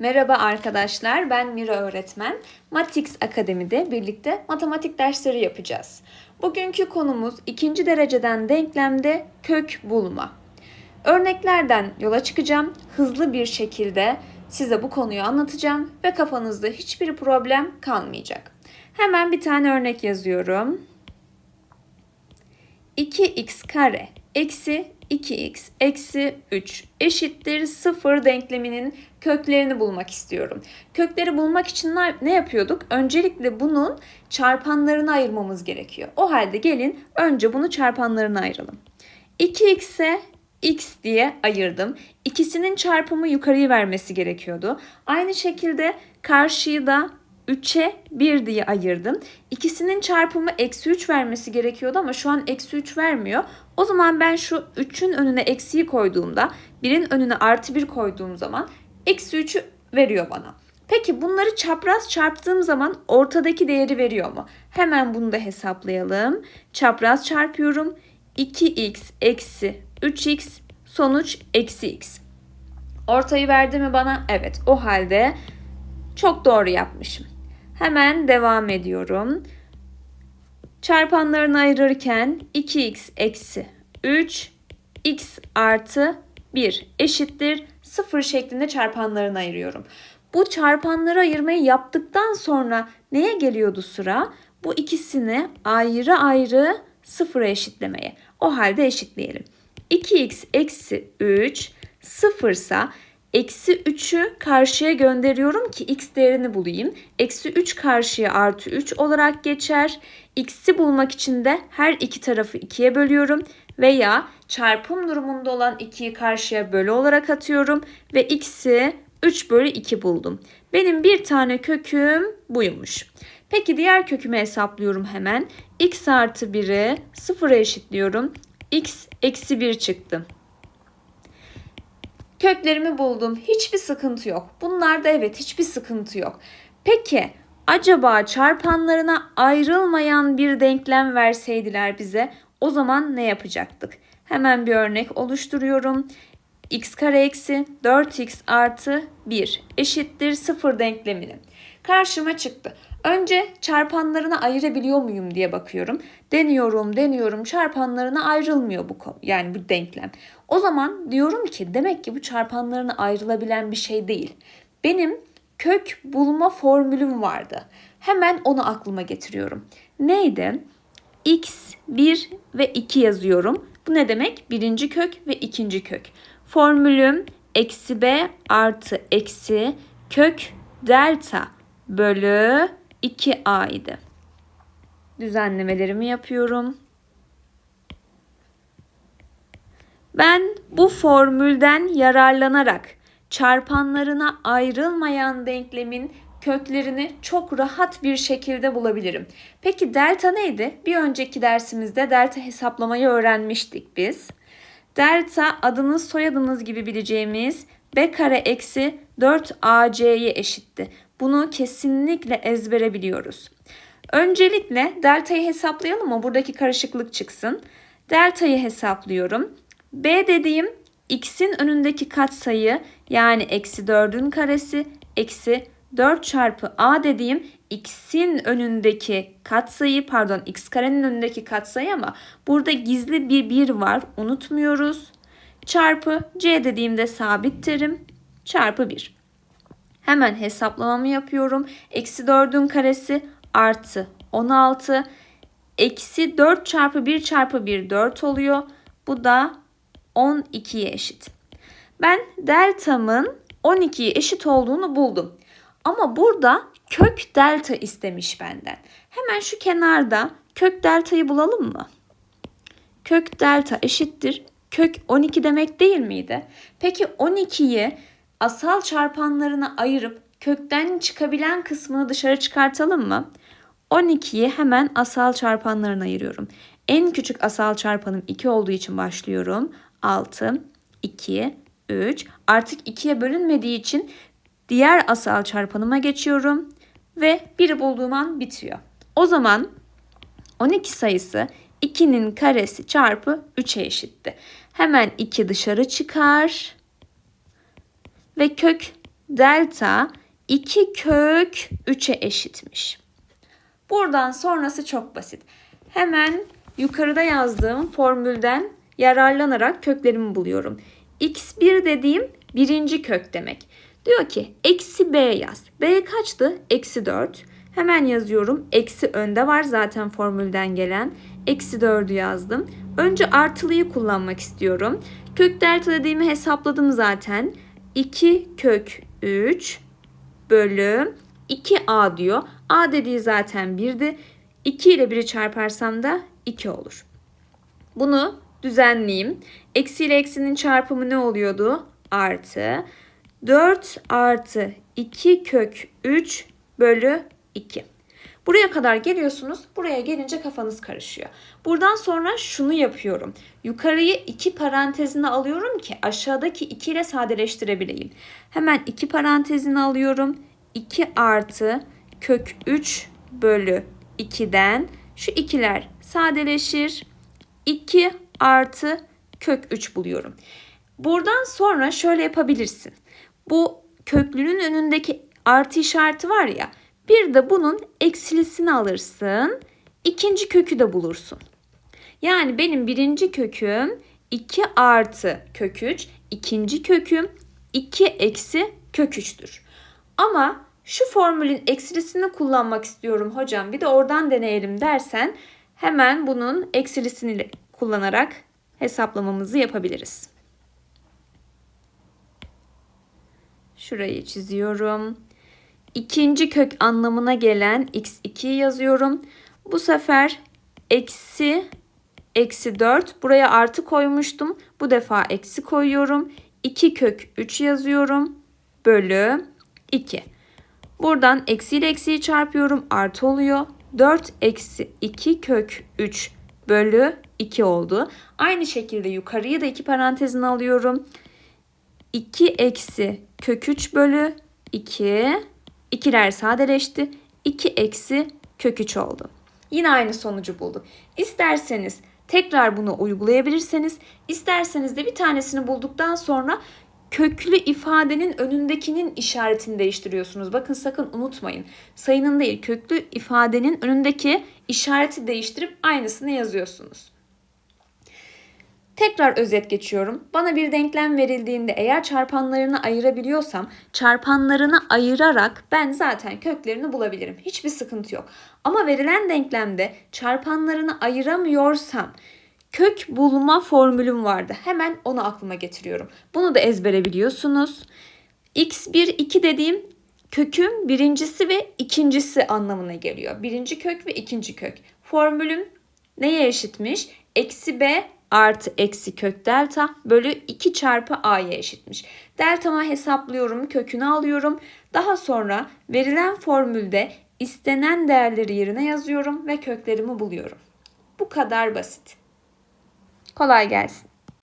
Merhaba arkadaşlar, ben Mira öğretmen. Matix Akademi'de birlikte matematik dersleri yapacağız. Bugünkü konumuz ikinci dereceden denklemde kök bulma. Örneklerden yola çıkacağım. Hızlı bir şekilde size bu konuyu anlatacağım ve kafanızda hiçbir problem kalmayacak. Hemen bir tane örnek yazıyorum. 2x kare eksi 2x eksi 3 eşittir 0 denkleminin köklerini bulmak istiyorum. Kökleri bulmak için ne- yapıyorduk? Öncelikle bunun çarpanlarını ayırmamız gerekiyor. O halde gelin önce bunu çarpanlarına ayıralım. 2x'e x diye ayırdım. İkisinin çarpımı yukarıyı vermesi gerekiyordu. Aynı şekilde karşıyı da 3'e 1 diye ayırdım. İkisinin çarpımı eksi 3 vermesi gerekiyordu ama şu an eksi 3 vermiyor. O zaman ben şu 3'ün önüne eksiyi koyduğumda 1'in önüne artı 1 koyduğum zaman eksi 3'ü veriyor bana. Peki bunları çapraz çarptığım zaman ortadaki değeri veriyor mu? Hemen bunu da hesaplayalım. Çapraz çarpıyorum. 2x eksi 3x sonuç eksi x. Ortayı verdi mi bana? Evet. O halde çok doğru yapmışım. Hemen devam ediyorum. Çarpanlarını ayırırken 2x eksi 3 x artı 1 eşittir 0 şeklinde çarpanlarını ayırıyorum. Bu çarpanları ayırmayı yaptıktan sonra neye geliyordu sıra? Bu ikisini ayrı ayrı sıfıra eşitlemeye. O halde eşitleyelim. 2x eksi 3 sıfırsa Eksi 3'ü karşıya gönderiyorum ki x değerini bulayım. Eksi 3 karşıya artı 3 olarak geçer. X'i bulmak için de her iki tarafı 2'ye bölüyorum. Veya çarpım durumunda olan 2'yi karşıya bölü olarak atıyorum. Ve x'i 3 bölü 2 buldum. Benim bir tane köküm buymuş. Peki diğer kökümü hesaplıyorum hemen. x artı 1'i 0'a eşitliyorum. x eksi 1 çıktı. Köklerimi buldum. Hiçbir sıkıntı yok. Bunlarda evet hiçbir sıkıntı yok. Peki acaba çarpanlarına ayrılmayan bir denklem verseydiler bize o zaman ne yapacaktık? Hemen bir örnek oluşturuyorum. x kare eksi 4x artı 1 eşittir 0 denklemini. Karşıma çıktı. Önce çarpanlarına ayırabiliyor muyum diye bakıyorum. Deniyorum, deniyorum. Çarpanlarına ayrılmıyor bu. Yani bu denklem. O zaman diyorum ki demek ki bu çarpanlarına ayrılabilen bir şey değil. Benim kök bulma formülüm vardı. Hemen onu aklıma getiriyorum. Neydi? x, 1 ve 2 yazıyorum. Bu ne demek? Birinci kök ve ikinci kök. Formülüm eksi b artı eksi kök delta bölü 2a idi. Düzenlemelerimi yapıyorum. Ben bu formülden yararlanarak çarpanlarına ayrılmayan denklemin köklerini çok rahat bir şekilde bulabilirim. Peki delta neydi? Bir önceki dersimizde delta hesaplamayı öğrenmiştik biz. Delta adınız soyadınız gibi bileceğimiz b kare eksi 4ac'ye eşitti. Bunu kesinlikle ezbere biliyoruz. Öncelikle deltayı hesaplayalım mı? Buradaki karışıklık çıksın. Deltayı hesaplıyorum. B dediğim x'in önündeki katsayı yani eksi 4'ün karesi eksi 4 çarpı a dediğim x'in önündeki katsayı pardon x karenin önündeki katsayı ama burada gizli bir 1 var unutmuyoruz. Çarpı c dediğimde sabit terim çarpı 1. Hemen hesaplamamı yapıyorum. Eksi 4'ün karesi artı 16. Eksi 4 çarpı 1 çarpı 1 4 oluyor. Bu da 12'ye eşit. Ben deltamın 12'ye eşit olduğunu buldum. Ama burada kök delta istemiş benden. Hemen şu kenarda kök deltayı bulalım mı? Kök delta eşittir. Kök 12 demek değil miydi? Peki 12'yi asal çarpanlarına ayırıp kökten çıkabilen kısmını dışarı çıkartalım mı? 12'yi hemen asal çarpanlarına ayırıyorum. En küçük asal çarpanım 2 olduğu için başlıyorum. 6, 2, 3. Artık 2'ye bölünmediği için diğer asal çarpanıma geçiyorum ve 1'i bulduğum an bitiyor. O zaman 12 sayısı 2'nin karesi çarpı 3'e eşitti. Hemen 2 dışarı çıkar ve kök delta 2 kök 3'e eşitmiş. Buradan sonrası çok basit. Hemen yukarıda yazdığım formülden yararlanarak köklerimi buluyorum. x1 dediğim birinci kök demek. Diyor ki eksi b yaz. b kaçtı? Eksi 4. Hemen yazıyorum. Eksi önde var zaten formülden gelen. Eksi 4'ü yazdım. Önce artılıyı kullanmak istiyorum. Kök delta dediğimi hesapladım zaten. 2 kök 3 bölü 2a diyor. a dediği zaten 1'di. 2 ile 1'i çarparsam da 2 olur. Bunu düzenleyeyim. Eksi ile eksinin çarpımı ne oluyordu? Artı. 4 artı 2 kök 3 bölü 2. Buraya kadar geliyorsunuz. Buraya gelince kafanız karışıyor. Buradan sonra şunu yapıyorum. Yukarıyı iki parantezine alıyorum ki aşağıdaki 2 ile sadeleştirebileyim. Hemen iki parantezine alıyorum. 2 artı kök 3 bölü 2'den şu ikiler sadeleşir. 2 artı kök 3 buluyorum. Buradan sonra şöyle yapabilirsin. Bu köklünün önündeki artı işareti var ya bir de bunun eksilisini alırsın. ikinci kökü de bulursun. Yani benim birinci köküm 2 artı kök 3. ikinci köküm 2 eksi kök 3'tür. Ama şu formülün eksilisini kullanmak istiyorum hocam bir de oradan deneyelim dersen hemen bunun eksilisini kullanarak hesaplamamızı yapabiliriz. Şurayı çiziyorum. İkinci kök anlamına gelen x2 yazıyorum. Bu sefer eksi eksi 4. Buraya artı koymuştum. Bu defa eksi koyuyorum. 2 kök 3 yazıyorum. Bölü 2. Buradan eksi ile eksiyi çarpıyorum. Artı oluyor. 4 eksi 2 kök 3 bölü 2 oldu. Aynı şekilde yukarıyı da iki parantezine alıyorum. 2 eksi kök 3 bölü 2. İkiler sadeleşti. 2 eksi kök 3 oldu. Yine aynı sonucu bulduk. İsterseniz tekrar bunu uygulayabilirseniz, isterseniz de bir tanesini bulduktan sonra köklü ifadenin önündekinin işaretini değiştiriyorsunuz. Bakın sakın unutmayın. Sayının değil, köklü ifadenin önündeki işareti değiştirip aynısını yazıyorsunuz. Tekrar özet geçiyorum. Bana bir denklem verildiğinde eğer çarpanlarını ayırabiliyorsam çarpanlarını ayırarak ben zaten köklerini bulabilirim. Hiçbir sıkıntı yok. Ama verilen denklemde çarpanlarını ayıramıyorsam kök bulma formülüm vardı. Hemen onu aklıma getiriyorum. Bunu da ezbere biliyorsunuz. x1, 2 dediğim köküm birincisi ve ikincisi anlamına geliyor. Birinci kök ve ikinci kök. Formülüm neye eşitmiş? Eksi b artı eksi kök delta bölü 2 çarpı a'ya eşitmiş. Deltama hesaplıyorum, kökünü alıyorum. Daha sonra verilen formülde istenen değerleri yerine yazıyorum ve köklerimi buluyorum. Bu kadar basit. Kolay gelsin.